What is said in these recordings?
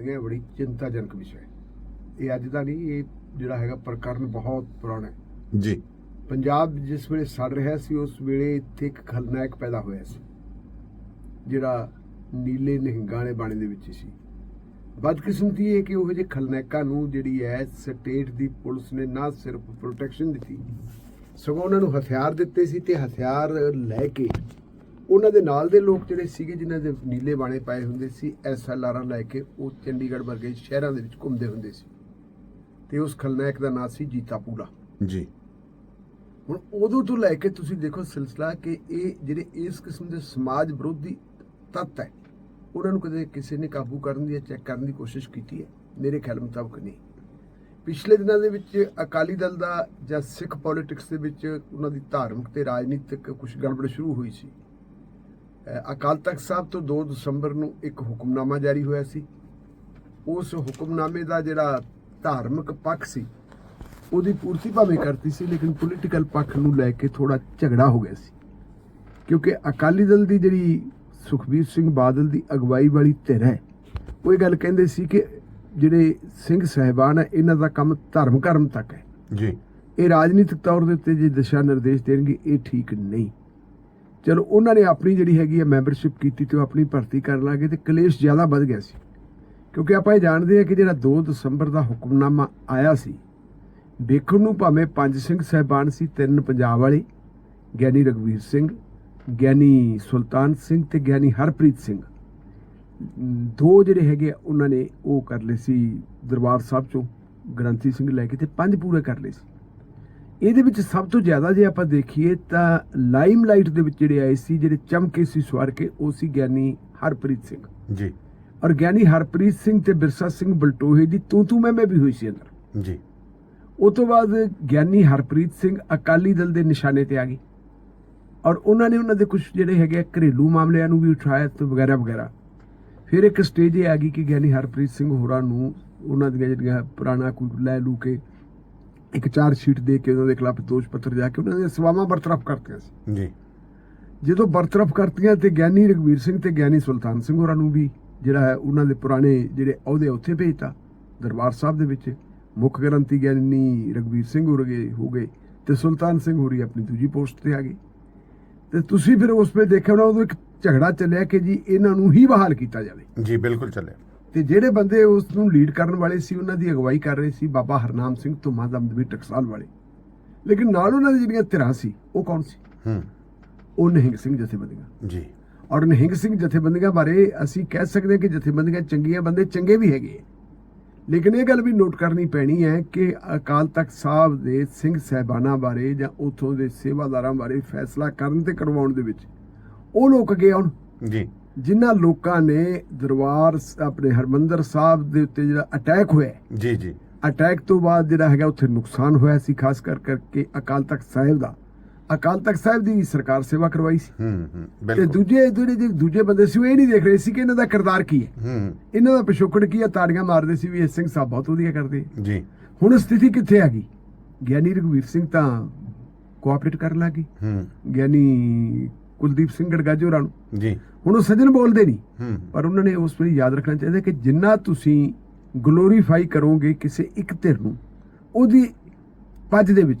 ਇਹ ਬੜੀ ਚਿੰਤਾਜਨਕ ਵਿਸ਼ਾ ਹੈ। ਇਹ ਅੱਜ ਦਾ ਨਹੀਂ ਇਹ ਜਿਹੜਾ ਹੈਗਾ ਪ੍ਰਕਰਨ ਬਹੁਤ ਪੁਰਾਣਾ ਹੈ। ਜੀ। ਪੰਜਾਬ ਜਿਸ ਵੇਲੇ ਸੜ ਰਿਹਾ ਸੀ ਉਸ ਵੇਲੇ ਇੱਥੇ ਇੱਕ ਖਲਨਾਇਕ ਪੈਦਾ ਹੋਇਆ ਸੀ ਜਿਹੜਾ ਨੀਲੇ ਨਿਹੰਗਾਂ ਵਾਲੇ ਬਾਣੇ ਦੇ ਵਿੱਚ ਸੀ। ਬਦਕਿਸਮਤੀ ਇਹ ਕਿ ਉਹ ਜਿਹੇ ਖਲਨਾਇਕਾਂ ਨੂੰ ਜਿਹੜੀ ਹੈ ਸਟੇਟ ਦੀ ਪੁਲਿਸ ਨੇ ਨਾ ਸਿਰਫ ਪ੍ਰੋਟੈਕਸ਼ਨ ਦਿੱਤੀ ਸਗੋਂ ਉਹਨਾਂ ਨੂੰ ਹਥਿਆਰ ਦਿੱਤੇ ਸੀ ਤੇ ਹਥਿਆਰ ਲੈ ਕੇ ਉਹਨਾਂ ਦੇ ਨਾਲ ਦੇ ਲੋਕ ਜਿਹੜੇ ਸੀਗੇ ਜਿਨ੍ਹਾਂ ਦੇ ਨੀਲੇ ਬਾਣੇ ਪਾਏ ਹੁੰਦੇ ਸੀ ਐਸਐਲਆਰਾਂ ਲੈ ਕੇ ਉਹ ਚੰਡੀਗੜ੍ਹ ਵਰਗੇ ਸ਼ਹਿਰਾਂ ਦੇ ਵਿੱਚ ਘੁੰਮਦੇ ਹੁੰਦੇ ਸੀ। ਤੇ ਉਸ ਖਲਨਾਇਕ ਦਾ ਨਾਂ ਸੀ ਜੀਤਾ ਪੂਰਾ ਜੀ। ਹੁਣ ਉਦੋਂ ਤੋਂ ਲੈ ਕੇ ਤੁਸੀਂ ਦੇਖੋ ਸਿਲਸਿਲਾ ਕਿ ਇਹ ਜਿਹੜੇ ਇਸ ਕਿਸਮ ਦੇ ਸਮਾਜ ਵਿਰੋਧੀ ਤੱਤ ਹੈ ਉਹਨਾਂ ਨੂੰ ਕਦੇ ਕਿਸੇ ਨੇ ਕਾਬੂ ਕਰਨ ਦੀ ਜਾਂ ਚੈੱਕ ਕਰਨ ਦੀ ਕੋਸ਼ਿਸ਼ ਕੀਤੀ ਹੈ? ਮੇਰੇ ਖਿਆਲ ਮੁਤਾਬਕ ਨਹੀਂ। ਪਿਛਲੇ ਦਿਨਾਂ ਦੇ ਵਿੱਚ ਅਕਾਲੀ ਦਲ ਦਾ ਜਾਂ ਸਿੱਖ ਪੋਲਿਟਿਕਸ ਦੇ ਵਿੱਚ ਉਹਨਾਂ ਦੀ ਧਾਰਮਿਕ ਤੇ ਰਾਜਨੀਤਿਕ ਕੁਝ ਗੜਬੜ ਸ਼ੁਰੂ ਹੋਈ ਸੀ। ਅਕਾਲ ਤਖਤ ਸਾਹਿਬ ਤੋਂ 2 ਦਸੰਬਰ ਨੂੰ ਇੱਕ ਹੁਕਮਨਾਮਾ ਜਾਰੀ ਹੋਇਆ ਸੀ। ਉਸ ਹੁਕਮਨਾਮੇ ਦਾ ਜਿਹੜਾ ਧਾਰਮਿਕ ਪੱਖ ਸੀ ਉਹਦੀ ਪੂਰਤੀ ਭਾਵੇਂ ਕਰਤੀ ਸੀ ਲੇਕਿਨ ਪੋਲੀਟੀਕਲ ਪੱਖ ਨੂੰ ਲੈ ਕੇ ਥੋੜਾ ਝਗੜਾ ਹੋ ਗਿਆ ਸੀ। ਕਿਉਂਕਿ ਅਕਾਲੀ ਦਲ ਦੀ ਜਿਹੜੀ ਸੁਖਬੀਰ ਸਿੰਘ ਬਾਦਲ ਦੀ ਅਗਵਾਈ ਵਾਲੀ ਧਿਰ ਹੈ ਉਹ ਇਹ ਗੱਲ ਕਹਿੰਦੇ ਸੀ ਕਿ ਜਿਹੜੇ ਸਿੰਘ ਸਹਿਬਾਨ ਹੈ ਇਹਨਾਂ ਦਾ ਕੰਮ ਧਰਮ ਕਰਮ ਤੱਕ ਹੈ। ਜੀ। ਇਹ ਰਾਜਨੀਤਿਕ ਤੌਰ ਦੇ ਉੱਤੇ ਜੇ ਦਿਸ਼ਾ ਨਿਰਦੇਸ਼ ਦੇਣਗੇ ਇਹ ਠੀਕ ਨਹੀਂ। ਚਲੋ ਉਹਨਾਂ ਨੇ ਆਪਣੀ ਜਿਹੜੀ ਹੈਗੀ ਹੈ ਮੈਂਬਰਸ਼ਿਪ ਕੀਤੀ ਤੇ ਉਹ ਆਪਣੀ ਭਰਤੀ ਕਰਨ ਲੱਗੇ ਤੇ ਕਲੇਸ਼ ਜ਼ਿਆਦਾ ਵੱਧ ਗਿਆ ਸੀ। ਕਿਉਂਕਿ ਆਪਾਂ ਇਹ ਜਾਣਦੇ ਹਾਂ ਕਿ ਜਿਹੜਾ 2 ਦਸੰਬਰ ਦਾ ਹੁਕਮਨਾਮਾ ਆਇਆ ਸੀ ਵੇਖਣ ਨੂੰ ਭਾਵੇਂ ਪੰਜ ਸਿੰਘ ਸਹਿਬਾਨ ਸੀ ਤਿੰਨ ਪੰਜਾਬ ਵਾਲੇ ਗਿਆਨੀ ਰਗਵੀਰ ਸਿੰਘ ਗਿਆਨੀ ਸੁਲਤਾਨ ਸਿੰਘ ਤੇ ਗਿਆਨੀ ਹਰਪ੍ਰੀਤ ਸਿੰਘ। ਦੋ ਜਿਹੜੇ ਹੈਗੇ ਆ, ਉਹਨਾਂ ਨੇ ਉਹ ਕਰ ਲਏ ਸੀ ਦਰਬਾਰ ਸਾਹਿਬ ਚੋਂ ਗ੍ਰੰਥੀ ਸਿੰਘ ਲੈ ਕੇ ਤੇ ਪੰਜ ਪੂਰੇ ਕਰ ਲਏ ਸੀ। ਇਹਦੇ ਵਿੱਚ ਸਭ ਤੋਂ ਜ਼ਿਆਦਾ ਜੇ ਆਪਾਂ ਦੇਖੀਏ ਤਾਂ ਲਾਈਮਲਾਈਟ ਦੇ ਵਿੱਚ ਜਿਹੜੇ ਆਏ ਸੀ ਜਿਹੜੇ ਚਮਕੇ ਸੀ ਸਵਾਰ ਕੇ ਉਹ ਸੀ ਗਿਆਨੀ ਹਰਪ੍ਰੀਤ ਸਿੰਘ। ਜੀ। ਔਰ ਗਿਆਨੀ ਹਰਪ੍ਰੀਤ ਸਿੰਘ ਤੇ ਬਿਰਸਾ ਸਿੰਘ ਬਲਟੋਹੇ ਦੀ ਤੂੰ ਤੂੰ ਮੈਂ ਮੈਂ ਵੀ ਹੋਈ ਸੀ ਅੰਦਰ। ਜੀ। ਉਸ ਤੋਂ ਬਾਅਦ ਗਿਆਨੀ ਹਰਪ੍ਰੀਤ ਸਿੰਘ ਅਕਾਲੀ ਦਲ ਦੇ ਨਿਸ਼ਾਨੇ ਤੇ ਆ ਗਏ ਔਰ ਉਹਨਾਂ ਨੇ ਉਹਨਾਂ ਦੇ ਕੁਝ ਜਿਹੜੇ ਹੈਗੇ ਘਰੇਲੂ ਮਾਮਲਿਆਂ ਨੂੰ ਵੀ ਉਠਾਇਆ ਤੇ ਵਗੈਰਾ ਵਗੈਰਾ। ਫਿਰ ਇੱਕ ਸਟੇਜ ਇਹ ਆ ਗਈ ਕਿ ਗਿਆਨੀ ਹਰਪ੍ਰੀਤ ਸਿੰਘ ਹੋਰਾਂ ਨੂੰ ਉਹਨਾਂ ਦੀਆਂ ਜਿਹੜੀਆਂ ਪੁਰਾਣਾ ਕੋਈ ਲੈ ਲੂ ਕੇ ਇੱਕ ਚਾਰਜ ਸ਼ੀਟ ਦੇ ਕੇ ਉਹਨਾਂ ਦੇ ਖਿਲਾਫ ਦੋਸ਼ ਪੱਤਰ ਜਾ ਕੇ ਉਹਨਾਂ ਦੀਆਂ ਸਵਾਵਾਂ ਬਰਤਰਫ ਕਰਤੀਆਂ ਸੀ। ਜੀ। ਜਦੋਂ ਬਰਤਰਫ ਕਰਤੀਆਂ ਤੇ ਗਿਆਨੀ ਰਗਵੀਰ ਸਿੰਘ ਤੇ ਗਿਆਨੀ ਸੁਲਤਾਨ ਸਿੰਘ ਹੋਰਾਂ ਨੂੰ ਵੀ ਜਿਹੜਾ ਹੈ ਉਹਨਾਂ ਦੇ ਪੁਰਾਣੇ ਜਿਹੜੇ ਅਹੁਦੇ ਉੱਥੇ ਭੇਜਤਾ ਦਰਬਾਰ ਸਾਹਿਬ ਦੇ ਵਿੱਚ ਮੁੱਖ ਗ੍ਰੰਥੀ ਗਿਆਨੀ ਰਗਵੀਰ ਸਿੰਘ ਹੋ ਗਏ ਹੋ ਗਏ ਤੇ ਸੁਲਤਾਨ ਸਿੰਘ ਹੋਰੀ ਆਪਣੀ ਦੂਜੀ ਪੋਸਟ ਤੇ ਆ ਗਏ। ਤੇ ਤੁਸੀਂ ਫਿਰ ਉਸ 'ਤੇ ਦੇਖਿਆ ਹੋਣਾ ਉਦੋਂ ਇੱਕ ਝਗੜਾ ਚੱਲਿਆ ਕਿ ਜੀ ਇਹਨਾਂ ਨੂੰ ਹੀ ਬਹਾਲ ਕੀਤਾ ਜਾਵੇ। ਜੀ ਬਿਲਕੁਲ ਚੱਲਿਆ। ਤੇ ਜਿਹੜੇ ਬੰਦੇ ਉਸ ਨੂੰ ਲੀਡ ਕਰਨ ਵਾਲੇ ਸੀ ਉਹਨਾਂ ਦੀ ਅਗਵਾਈ ਕਰ ਰਹੇ ਸੀ ਬਾਬਾ ਹਰਨਾਮ ਸਿੰਘ ਧੁਮਾ ਦਮਦਮੀ ਟਕਸਾਲ ਵਾਲੇ। ਲੇਕਿਨ ਨਾਲ ਉਹਨਾਂ ਦੀ ਜਿਹੜੀਆਂ ਧਿਰਾਂ ਸੀ ਉਹ ਕੌਣ ਸੀ? ਹੂੰ। ਉਹ ਨਿਹੰਗ ਸਿੰਘ ਜਥੇਬੰਦੀਆਂ। ਜੀ। ਔਰ ਨਿਹੰਗ ਸਿੰਘ ਜਥੇਬੰਦੀਆਂ ਬਾਰੇ ਅਸੀਂ ਕਹਿ ਸਕਦੇ ਹਾਂ ਕਿ ਜਥੇਬੰਦੀਆਂ ਚੰਗੀਆਂ ਬੰਦੇ ਚੰਗੇ ਵੀ ਹੈਗੇ। ਲੇਕਿਨ ਇਹ ਗੱਲ ਵੀ ਨੋਟ ਕਰਨੀ ਪੈਣੀ ਹੈ ਕਿ ਅਕਾਲ ਤਖਤ ਸਾਹਿਬ ਦੇ ਸਿੰਘ ਸਹਿਬਾਨਾਂ ਬਾਰੇ ਜਾਂ ਉਥੋਂ ਦੇ ਸੇਵਾਦਾਰਾਂ ਬਾਰੇ ਫੈਸਲਾ ਕਰਨ ਤੇ ਕਰਵਾਉਣ ਦੇ ਵਿੱਚ ਉਹ ਲੋਕ ਅੱਗੇ ਆਉਣ। ਜੀ। ਜਿਨ੍ਹਾਂ ਲੋਕਾਂ ਨੇ ਦਰਬਾਰ ਆਪਣੇ ਹਰਮੰਦਰ ਸਾਹਿਬ ਦੇ ਉੱਤੇ ਜਿਹੜਾ ਅਟੈਕ ਹੋਇਆ ਜੀ ਜੀ। ਅਟੈਕ ਤੋਂ ਬਾਅਦ ਜਿਹੜਾ ਹੈਗਾ ਉੱਥੇ ਨੁਕਸਾਨ ਹੋਇਆ ਸੀ ਖਾਸ ਕਰ ਕਰਕੇ ਅਕਾਲ ਤਖਤ ਸਾਹਿਬ ਦਾ। ਅਕਾਲ ਤਖਤ ਸਾਹਿਬ ਦੀ ਸਰਕਾਰ ਸੇਵਾ ਕਰਵਾਈ ਸੀ। ਹੂੰ ਹੂੰ ਤੇ ਦੂਜੇ ਜਿਹੜੇ ਦੂਜੇ ਬੰਦੇ ਸੀ ਉਹ ਇਹ ਨਹੀਂ ਦੇਖ ਰਹੇ ਸੀ ਕਿ ਇਹਨਾਂ ਦਾ ਕਿਰਦਾਰ ਕੀ ਹੈ। ਹੂੰ ਇਹਨਾਂ ਦਾ ਪਿਛੋਕੜ ਕੀ ਹੈ? ਤਾੜੀਆਂ ਮਾਰਦੇ ਸੀ ਵੀ ਇਹ ਸਿੰਘ ਸਾਹਿਬ ਬਹੁਤ ਵਧੀਆ ਕਰਦੇ। ਜੀ। ਹੁਣ ਸਥਿਤੀ ਕਿੱਥੇ ਆ ਗਈ? ਗਿਆਨੀ ਰਘਵੀਰ ਸਿੰਘ ਤਾਂ ਕੋਆਪਰੇਟ ਕਰਨ ਲੱਗੇ ਹੂੰ। ਗਿਆਨੀ ਕੁਲਦੀਪ ਸਿੰਘ ਗੜਗਾਜੋ ਹੋਰਾਂ ਨੂੰ। ਜੀ। ਹੁਣ ਉਹ ਸੱਜਣ ਬੋਲਦੇ ਨਹੀਂ। ਪਰ ਉਹਨਾਂ ਨੇ ਉਸ ਵੇਲੇ ਯਾਦ ਰੱਖਣਾ ਚਾਹੀਦਾ ਕਿ ਜਿੰਨਾ ਤੁਸੀਂ ਗਲੋਰੀਫਾਈ ਕਰੋਗੇ ਕਿਸੇ ਇੱਕ ਧਿਰ ਨੂੰ ਉਹਦੀ ਪੱਜ ਦੇ ਵਿੱਚ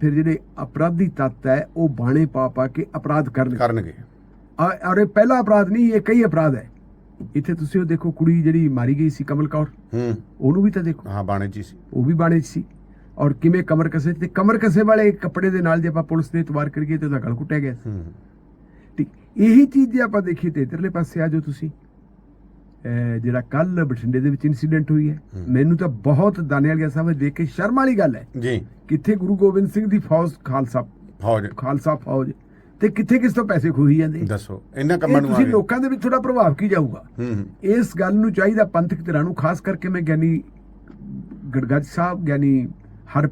ਫਿਰ ਜਿਹੜੇ ਅਪਰਾਧੀ ਤੱਤ ਹੈ ਉਹ ਬਾਣੇ ਪਾ ਪਾ ਕੇ ਅਪਰਾਧ ਕਰਨਗੇ। ਕਰਨਗੇ। ਆ- ਔਰ ਇਹ ਪਹਿਲਾ ਅਪਰਾਧ ਨਹੀਂ ਇਹ ਕਈ ਅਪਰਾਧ ਹੈ। ਇੱਥੇ ਤੁਸੀਂ ਉਹ ਦੇਖੋ ਕੁੜੀ ਜਿਹੜੀ ਮਾਰੀ ਗਈ ਸੀ ਕਮਲ ਕੌਰ। ਹੂੰ। ਉਹਨੂੰ ਵੀ ਤਾਂ ਦੇਖੋ। ਹਾਂ ਬਾਣੇ ਜੀ ਸੀ। ਉਹ ਵੀ ਬਾਣੇ ਸੀ। ਔਰ ਕਿਵੇਂ ਕਮਰ ਕਸੇ ਤੇ ਕਮਰ ਕਸੇ ਵਾਲੇ ਕੱਪੜੇ ਦੇ ਨਾਲ ਜੇ ਆਪਾਂ ਪੁਲਿਸ ਦੇ ਇਤਵਾਰ ਕਰੀਏ ਤੇ ਉਹਦਾ ਗਲ ਕੁੱਟਿਆ ਗਿਆ। ਹੂੰ। ਇਹੀ ਚੀਜ਼ ਜੇ ਆਪਾਂ ਦੇਖੀਏ ਤੇ ਇਧਰਲੇ ਪਾਸੇ ਆ ਜਾਓ ਤੁਸੀਂ। ਜਿਹੜਾ ਕੱਲ ਬਠਿੰਡੇ ਦੇ ਵਿੱਚ ਇਨਸੀਡੈਂਟ ਹੋਈ ਹੈ। ਮੈਨੂੰ ਤਾਂ ਬਹੁਤ ਦਾਨੇ ਵਾਲੀਆ ਸਾਹਿਬ ਦੇਖ ਕੇ ਸ਼ਰਮ ਵਾਲੀ ਗੱਲ ਹੈ। ਜੀ। ਕਿੱਥੇ ਗੁਰੂ ਗੋਬਿੰਦ ਸਿੰਘ ਦੀ ਫੌਜ ਖਾਲਸਾ ਫੌਜ। ਖਾਲਸਾ ਫੌਜ ਤੇ ਕਿੱਥੇ ਕਿਸ ਤੋਂ ਪੈਸੇ ਖੋਹੀ ਜਾਂਦੇ? ਦੱਸੋ ਇਹਨਾਂ ਇਹ ਕੰਮਾਂ ਨੂੰ ਤੁਸੀਂ ਲੋਕਾਂ ਦੇ ਵਿੱਚ ਥੋੜਾ ਪ੍ਰਭਾਵ ਕੀ ਜਾਊਗਾ? ਇਸ ਗੱਲ ਨੂੰ ਚਾਹੀਦਾ ਪੰਥਕ ਧਿਰਾਂ ਨੂੰ ਖਾਸ ਕਰਕੇ ਮੈਂ ਗਿਆਨੀ ਗੜਗੜ ਸਾਹਿਬ ਗਿਆਨੀ ਹਰ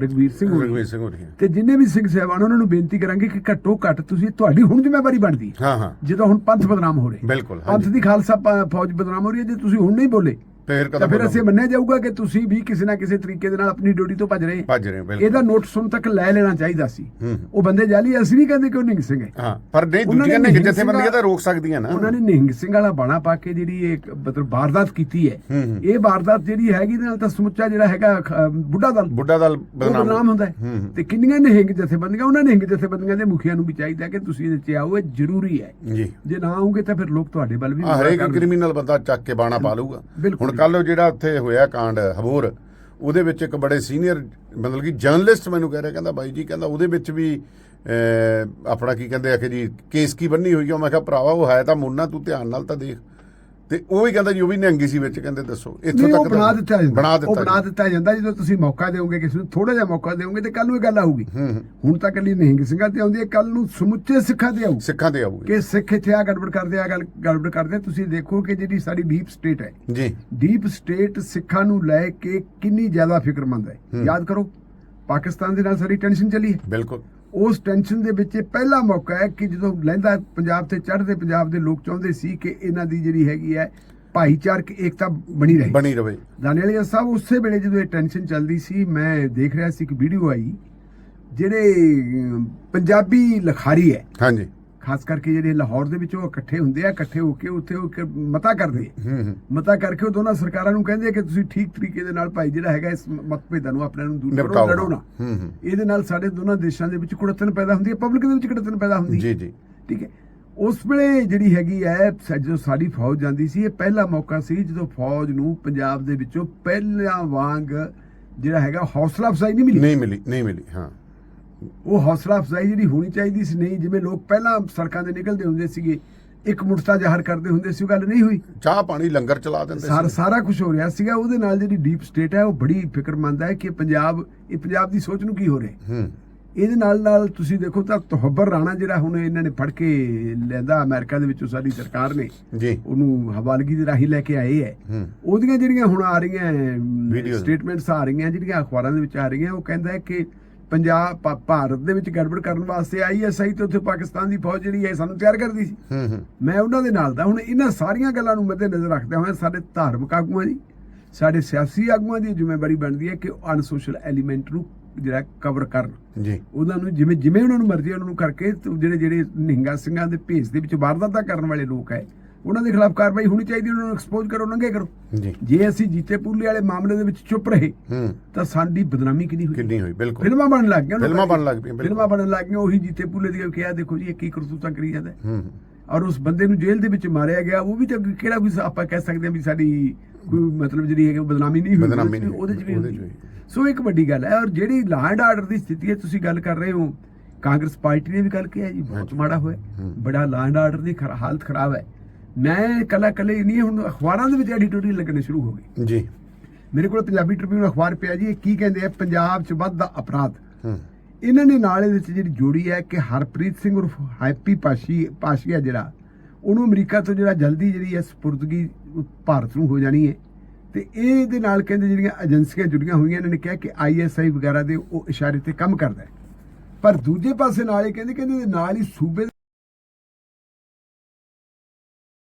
ਰਘਵੀਰ ਸਿੰਘ ਹੋਰੀ ਰਘਵੀਰ ਸਿੰਘ ਹੋਰੀ ਤੇ ਜਿੰਨੇ ਵੀ ਸਿੰਘ ਸਹਿਬਾਨ ਉਹਨਾਂ ਨੂੰ ਬੇਨਤੀ ਕਰਾਂਗੇ ਕਿ ਘੱਟੋ ਘੱਟ ਤੁਸੀਂ ਤੁਹਾਡੀ ਹੁਣ ਜ਼ਿੰਮੇਵਾਰੀ ਬਣਦੀ। ਹੈ ਹਾਂ ਹਾਂ। ਜਦੋਂ ਹੁਣ ਪੰਥ ਬਦਨਾਮ ਹੋ ਰਿਹਾ। ਬਿਲਕੁਲ ਪੰਥ ਹਾਂਜੀ। ਦੀ ਖਾਲਸਾ ਪ- ਫੌਜ ਬਦਨਾਮ ਹੋ ਰਹੀ ਹੈ ਜੇ ਤੁਸੀਂ ਹੁਣ ਨਹੀਂ ਬੋਲੇ ਫਿਰ ਕਦਮ ਤਾਂ ਫਿਰ ਅਸੀਂ। ਮੰਨਿਆ ਜਾਊਗਾ ਕਿ ਤੁਸੀਂ ਵੀ ਕਿਸੇ ਨਾ ਕਿਸੇ ਤਰੀਕੇ ਦੇ ਨਾਲ ਆਪਣੀ ਡਿਊਟੀ ਤੋਂ ਭੱਜ ਰਹੇ। ਭੱਜ ਰਹੇ ਬਿਲਕੁਲ ਇਹਦਾ ਨੋਟਿਸ ਹੁਣ ਤੱਕ ਲੈ ਲੈਣਾ ਚਾਹੀਦਾ ਸੀ। ਉਹ ਬੰਦੇ ਜਾਲੀ ਅਸੀਂ ਨਹੀਂ ਕਹਿੰਦੇ ਕਿ ਉਹ ਨਿੰਗ ਸਿੰਘ ਹੈ ਹਾਂ ਪਰ ਨਹੀਂ ਦੂਜੀਆਂ ਨੇ ਨਿਹੰਗ ਜਥੇਬੰਦੀਆਂ ਸਿੰਘਾਂ- ਤਾਂ ਰੋਕ ਸਕਦੀਆਂ ਨਾ ਉਹਨਾਂ ਨੇ ਨਿਹੰਗ ਸਿੰਘ ਵਾਲਾ ਬਾਣਾ ਪਾ ਕੇ ਜਿਹੜੀ ਇੱਕ ਮਤਲਬ ਵਾਰਦਾਤ ਕੀਤੀ ਹੈ। ਇਹ ਵਾਰਦਾਤ ਜਿਹੜੀ ਹੈਗੀ ਨਾਲ ਤਾਂ ਸਮੁੱਚਾ ਜਿਹੜਾ ਹੈਗਾ ਬੁੱਢਾ ਦਲ ਬੁੱਢਾ ਦਲ ਬਦਨਾਮ ਹੁੰਦਾ। ਤੇ ਕਿੰਨੀਆਂ ਨਿਹੰਗ ਜਥੇਬੰਦੀਆਂ ਉਹਨਾਂ ਨਿਹੰਗ ਜਥੇਬੰਦੀਆਂ ਦੇ ਮੁਖੀਆਂ ਨੂੰ ਵੀ ਚਾਹੀਦਾ ਕਿ ਤੁਸੀਂ ਇਹਦੇ ਚ ਆਓ ਇਹ ਜ਼ਰੂਰੀ ਹੈ ਜੀ ਨਾ ਆਓਗੇ ਤਾਂ ਫਿਰ ਲੋਕ ਤੁਹਾਡੇ ਵੱਲ ਵੀ ਹਰੇਕ। ਕ੍ਰਿਮੀਨਲ ਬੰਦਾ ਚੱਕ ਕੇ ਬਾਣਾ ਪਾ ਲਊਗਾ। ਹੁਣ ਕੱਲ ਜਿਹੜਾ ਉੱਥੇ ਹੋਇਆ ਕਾਂਡ ਹਬੋਰ ਉਹਦੇ ਵਿੱਚ ਇੱਕ ਬੜੇ ਸੀਨੀਅਰ ਮਤਲਬ ਕਿ ਜਰਨਲਿਸਟ ਮੈਨੂੰ ਕਹਿ ਰਿਹਾ, ਕਹਿੰਦਾ ਬਾਈ ਜੀ, ਕਹਿੰਦਾ ਉਹਦੇ ਵਿੱਚ ਵੀ ਆਪਣਾ ਕੀ ਕਹਿੰਦੇ ਆ ਕਿ ਜੀ, ਕੇਸ ਕੀ ਬੰਨੀ ਹੋਈ ਆ? ਮੈਂ ਕਿਹਾ ਭਰਾਵਾ, ਉਹ ਹੈ ਤਾਂ ਮੁੰਨਾ, ਤੂੰ ਧਿਆਨ ਨਾਲ ਤਾਂ ਦੇਖ। ਤੇ ਉਹ ਵੀ ਕਹਿੰਦਾ ਜੀ ਉਹ ਵੀ ਨਿਹੰਗੀ ਸੀ ਵਿੱਚ ਕਹਿੰਦੇ ਦੱਸੋ। ਇੱਥੋਂ ਤੱਕ ਬਣਾ ਦਿੱਤਾ ਜਾਂਦਾ। ਬਣਾ ਉਹ ਬਣਾ। ਦਿੱਤਾ ਜਾਂਦਾ ਜਦੋਂ ਤੁਸੀਂ ਮੌਕਾ ਦਿਓਗੇ ਕਿਸੇ ਨੂੰ ਥੋੜਾ ਜਿਹਾ ਮੌਕਾ ਦਿਓਗੇ ਤੇ ਕੱਲ ਨੂੰ ਇਹ ਗੱਲ ਆਊਗੀ। ਹੁਣ ਤਾਂ ਕੱਲੀ ਨਿਹੰਗ ਸਿੰਘਾਂ ਤੇ ਆਉਂਦੀ ਹੈ ਕੱਲ ਨੂੰ ਸਮੁੱਚੇ ਸਿੱਖਾਂ ਤੇ ਆਊ ਸਿੱਖਾਂ ਤੇ ਆਊਗੀ। ਕਿ ਸਿੱਖ ਇੱਥੇ ਆ ਗੜਬੜ ਕਰਦੇ ਆ ਗੱਲ ਗੜਬੜ ਕਰਦੇ। ਤੁਸੀਂ ਦੇਖੋ ਕਿ ਜਿਹੜੀ ਸਾਡੀ ਡੀਪ ਸਟੇਟ ਹੈ। ਜੀ। ਡੀਪ ਸਟੇਟ ਸਿੱਖਾਂ ਨੂੰ ਲੈ ਕੇ ਕਿੰਨੀ ਜ਼ਿਆਦਾ ਫਿਕਰਮੰਦ ਹੈ। ਯਾਦ ਕਰੋ ਪਾਕਿਸਤਾਨ ਦੇ ਨਾਲ ਸਾਡੀ ਟੈਨਸ਼ਨ ਚੱਲੀ ਹੈ। ਬਿਲਕੁਲ। ਉਸ ਟੈਨਸ਼ਨ ਦੇ ਵਿੱਚ ਇਹ ਪਹਿਲਾ ਮੌਕਾ ਹੈ ਕਿ ਜਦੋਂ ਲਹਿੰਦਾ ਪੰਜਾਬ ਤੇ ਚੜ੍ਹਦੇ ਪੰਜਾਬ ਦੇ ਲੋਕ ਚਾਹੁੰਦੇ ਸੀ ਕਿ ਇਹਨਾਂ ਦੀ ਜਿਹੜੀ ਹੈਗੀ ਹੈ ਭਾਈਚਾਰਕ ਏਕਤਾ ਬਣੀ ਰਹੇ। ਬਣੀ ਰਵੇ ਦਾਨੇਲੀਆ ਸਾਹਿਬ ਉਸੇ ਵੇਲੇ ਜਦੋਂ ਇਹ ਟੈਨਸ਼ਨ ਚੱਲਦੀ ਸੀ ਮੈਂ ਦੇਖ ਰਿਹਾ ਸੀ ਇੱਕ ਵੀਡੀਓ ਆਈ ਜਿਹੜੇ ਪੰਜਾਬੀ ਲਖਾਰੀ ਹੈ। ਹਾਂਜੀ। ਖਾਸ ਕਰਕੇ ਜਿਹੜੇ ਲਾਹੌਰ ਦੇ ਵਿੱਚ ਉਹ ਇਕੱਠੇ ਹੁੰਦੇ ਆ ਇਕੱਠੇ ਹੋ ਕੇ ਉੱਥੇ ਉਹ ਮਤਾ ਕਰਦੇ। ਆ ਹੂੰ ਹੂੰ। ਮਤਾ ਕਰਕੇ ਉਹ ਦੋਨਾਂ ਸਰਕਾਰਾਂ ਨੂੰ ਕਹਿੰਦੇ ਆ ਕਿ ਤੁਸੀਂ ਠੀਕ ਤਰੀਕੇ ਦੇ ਨਾਲ ਭਾਈ ਜਿਹੜਾ ਹੈਗਾ ਇਸ ਮਤਭੇਦਾਂ ਨੂੰ ਆਪਣੇ ਨੂੰ ਦੂਰ ਕਰੋ ਲੜੋ ਨਾ। ਹੂੰ ਹੂੰ। ਇਹਦੇ ਨਾਲ ਸਾਡੇ ਦੋਨਾਂ ਦੇਸ਼ਾਂ ਦੇ ਵਿੱਚ ਕੁੜਤਨ ਪੈਦਾ ਹੁੰਦੀ ਹੈ ਪਬਲਿਕ ਦੇ ਵਿੱਚ ਕੁੜਤਨ ਪੈਦਾ ਹੁੰਦੀ ਹੈ। ਜੀ ਜੀ। ਠੀਕ ਹੈ। ਉਸ ਵੇਲੇ ਜਿਹੜੀ ਹੈਗੀ ਹੈ ਸ- ਜਦੋਂ ਸਾਡੀ ਫੌਜ ਜਾਂਦੀ ਸੀ ਇਹ ਪਹਿਲਾ ਮੌਕਾ ਸੀ ਜਦੋਂ ਫੌਜ ਨੂੰ ਪੰਜਾਬ ਦੇ ਵਿੱਚੋਂ ਪਹਿਲਾਂ ਵਾਂਗ ਜਿਹੜਾ ਹੈਗਾ ਹੌਸਲਾ ਅਫਜ਼ਾਈ ਨਹੀਂ ਮਿਲੀ। ਨਹੀਂ ਮਿਲੀ ਨਹੀਂ ਮਿਲੀ ਹਾਂ। ਉਹ ਹੌਸਲਾ ਅਫਜ਼ਾਈ ਜਿਹੜੀ ਹੋਣੀ ਚਾਹੀਦੀ ਸੀ ਨਹੀਂ ਜਿਵੇਂ ਲੋਕ ਪਹਿਲਾਂ ਸੜਕਾਂ ਤੇ ਨਿਕਲਦੇ ਹੁੰਦੇ ਸੀਗੇ ਇੱਕ ਮੁਰਤਾ ਜ਼ਾਹਰ ਕਰਦੇ ਹੁੰਦੇ ਸੀ ਉਹ ਗੱਲ ਨਹੀਂ ਹੋਈ। ਚਾਹ ਪਾਣੀ ਲੰਗਰ ਚਲਾ ਦਿੰਦੇ ਸਾਰਾ ਸਾਰਾ ਕੁਝ ਹੋ ਰਿਹਾ ਸੀਗਾ ਉਹਦੇ ਨਾਲ ਜਿਹੜੀ ਡੀਪ ਸਟੇਟ ਹੈ ਉਹ ਬੜੀ ਫਿਕਰਮੰਦ ਹੈ ਕਿ ਪੰਜਾਬ ਇਹ ਪੰਜਾਬ ਦੀ ਸੋਚ ਨੂੰ ਕੀ ਹੋ ਰਿਹਾ ਹੂੰ। ਇਹਦੇ ਨਾਲ ਨਾਲ ਤੁਸੀਂ ਦੇਖੋ ਤਾਂ ਤਹੱਬਰ ਰਾਣਾ ਜਿਹੜਾ ਹੁਣ ਇਹਨਾਂ ਨੇ ਫੜ ਕੇ ਲੈਂਦਾ ਅਮਰੀਕਾ ਦੇ ਵਿੱਚੋਂ ਸਾਡੀ ਸਰਕਾਰ ਨੇ ਜੀ। ਉਹਨੂੰ ਹਵਾਲਗੀ ਦੇ ਰਾਹੀਂ ਲੈ ਕੇ ਆਏ ਹੈ। ਉਹਦੀਆਂ ਜਿਹੜੀਆਂ ਹੁਣ ਆ ਰਹੀਆਂ। ਸਟੇਟਮੈਂਟਸ ਆ ਰਹੀਆਂ ਜਿਹੜੀਆਂ ਅਖਬਾਰਾਂ ਦੇ ਵਿੱਚ ਆ ਰਹੀਆਂ ਉਹ ਕਹਿੰਦਾ ਹੈ ਕਿ ਪੰਜਾਬ ਭਾਰਤ ਦੇ ਵਿੱਚ ਗੜਬੜ ਕਰਨ ਵਾਸਤੇ ਆਈਐਸਆਈ ਤੇ ਉੱਥੇ ਪਾਕਿਸਤਾਨ ਦੀ ਫੌਜ ਜਿਹੜੀ ਹੈ ਸਾਨੂੰ ਤਿਆਰ ਕਰਦੀ ਸੀ। ਮੈਂ ਉਹਨਾਂ ਦੇ ਨਾਲ ਦਾ ਹੁਣ ਇਹਨਾਂ ਸਾਰੀਆਂ ਗੱਲਾਂ ਨੂੰ ਮੱਦੇ ਨਜ਼ਰ ਰੱਖਦਿਆਂ ਹੋਇਆ ਸਾਡੇ ਧਾਰਮਿਕ ਆਗੂਆਂ ਦੀ ਸਾਡੇ ਸਿਆਸੀ ਆਗੂਆਂ ਦੀ ਜ਼ਿੰਮੇਵਾਰੀ ਬਣਦੀ ਹੈ ਕਿ ਉਹ ਅਨਸੋਸ਼ਲ ਐਲੀਮੈਂਟ ਨੂੰ ਜਿਹੜਾ ਕਵਰ ਕਰਨ। ਜੀ। ਉਹਨਾਂ ਨੂੰ ਜਿਵੇਂ ਜਿਵੇਂ ਉਹਨਾਂ ਨੂੰ ਮਰਜ਼ੀ ਉਹਨਾਂ ਨੂੰ ਕਰਕੇ ਜਿਹੜੇ ਜਿਹੜੇ ਨਿਹੰਗਾ ਸਿੰਘਾਂ ਦੇ ਭੇਸ ਦੇ ਵਿੱਚ ਵਾਰਦਾਤਾਂ ਕਰਨ ਵਾਲੇ ਲੋਕ ਹੈ ਉਹਨਾਂ ਦੇ ਖਿਲਾਫ ਕਾਰਵਾਈ ਹੋਣੀ ਚਾਹੀਦੀ ਉਹਨਾਂ ਨੂੰ ਐਕਸਪੋਜ਼ ਕਰੋ ਨੰਗੇ ਕਰੋ। ਜੀ। ਜੇ ਅਸੀਂ ਜੀਤੇ ਪੂਲੇ ਵਾਲੇ ਮਾਮਲੇ ਦੇ ਵਿੱਚ ਚੁੱਪ ਰਹੇ ਤਾਂ ਸਾਡੀ ਬਦਨਾਮੀ ਕਿੰਨੀ ਹੋਈ? ਕਿੰਨੀ ਹੋਈ? ਬਿਲਕੁਲ। ਫਿਲਮਾਂ ਬਣਨ ਲੱਗ ਗਈਆਂ। ਫਿਲਮਾਂ ਬਣਨ ਲੱਗ ਪਈਆਂ। ਫਿਲਮਾਂ ਬਣਨ ਲੱਗ ਗਈਆਂ ਉਹੀ ਜੀਤੇ ਪੂਲੇ ਦੀ ਕਿਹਾ ਦੇਖੋ ਜੀ ਕੀ ਕਰਤੂਤਾਂ ਕਰੀ ਜਾਂਦਾ। ਹੈ। ਔਰ ਉਸ ਬੰਦੇ ਨੂੰ ਜੇਲ੍ਹ ਦੇ ਵਿੱਚ ਮਾਰਿਆ ਗਿਆ ਉਹ ਵੀ ਤਾਂ ਕਿਹੜਾ ਕੋਈ ਆਪਾਂ ਕਹਿ ਸਕਦੇ ਹਾਂ ਵੀ ਸਾਡੀ ਕੋਈ ਮਤਲਬ ਜਿਹੜੀ ਹੈ ਕਿ ਬਦਨਾਮੀ ਨਹੀਂ ਹੋਈ। ਬਦਨਾਮੀ ਨਹੀਂ ਹੋਈ, ਉਹਦੇ ਚ ਵੀ। ਸੋ ਇੱਕ ਵੱਡੀ ਗੱਲ ਹੈ ਔਰ ਜਿਹੜੀ ਲਾਅ ਐਂਡ ਆਰਡਰ ਦੀ ਸਥਿਤੀ ਹੈ ਤੁਸੀਂ ਗੱਲ ਕਰ ਰਹੇ ਹੋ ਕਾਂਗਰਸ ਪਾਰਟੀ ਨੇ ਵੀ ਗੱਲ ਕਿਹਾ ਜੀ ਬਹੁਤ। ਮਾੜਾ ਹੋਇਆ। ਬੜਾ ਲਾਅ ਐਂਡ ਆਰਡਰ ਦੀ ਹਾਲਤ ਖਰਾਬ ਹੈ। ਮੈਂ ਕੱਲਾ ਕੱਲੇ ਨਹੀਂ ਹੁਣ ਅਖਬਾਰਾਂ ਦੇ ਵਿੱਚ ਐਡੀਟੋਰੀਅਲ ਲੱਗਣੇ ਸ਼ੁਰੂ ਹੋ ਗਏ। ਜੀ। ਮੇਰੇ ਕੋਲ ਪੰਜਾਬੀ ਟ੍ਰਿਬਿਊਨ ਅਖਬਾਰ ਪਿਆ ਜੀ ਇਹ ਕੀ ਕਹਿੰਦੇ ਆ? ਪੰਜਾਬ 'ਚ ਵੱਧਦਾ ਅਪਰਾਧ। ਹੂੰ। ਇਹਨਾਂ ਨੇ ਨਾਲ ਇਹਦੇ ਵਿੱਚ ਜਿਹੜੀ ਜੋੜੀ ਹੈ ਕਿ ਹਰਪ੍ਰੀਤ ਸਿੰਘ ਉਰਫ ਹੈਪੀ ਪਾਸ਼ੀ ਪਾਸ਼ੀਆ ਜਿਹੜਾ ਉਹਨੂੰ ਅਮਰੀਕਾ ਤੋਂ ਜਿਹੜਾ ਜਲਦੀ ਜਿਹੜੀ ਹੈ ਸਪੁਰਦਗੀ ਭਾਰਤ ਨੂੰ ਹੋ ਜਾਣੀ ਹੈ। ਤੇ ਇਹ ਇਹਦੇ ਨਾਲ ਕਹਿੰਦੇ ਜਿਹੜੀਆਂ ਏਜੰਸੀਆਂ ਜੁੜੀਆਂ ਹੋਈਆਂ ਇਹਨਾਂ ਨੇ ਕਿਹਾ ਕਿ ਆਈਐਸਆਈ ਵਗੈਰਾ ਦੇ ਉਹ ਇਸ਼ਾਰੇ ਤੇ ਕੰਮ ਕਰਦਾ ਹੈ। ਪਰ ਦੂਜੇ ਪਾਸੇ ਨਾਲ ਇਹ ਕਹਿੰਦੇ ਕਹਿੰਦੇ ਨਾਲ ਹੀ ਸੂਬੇ ਦੇ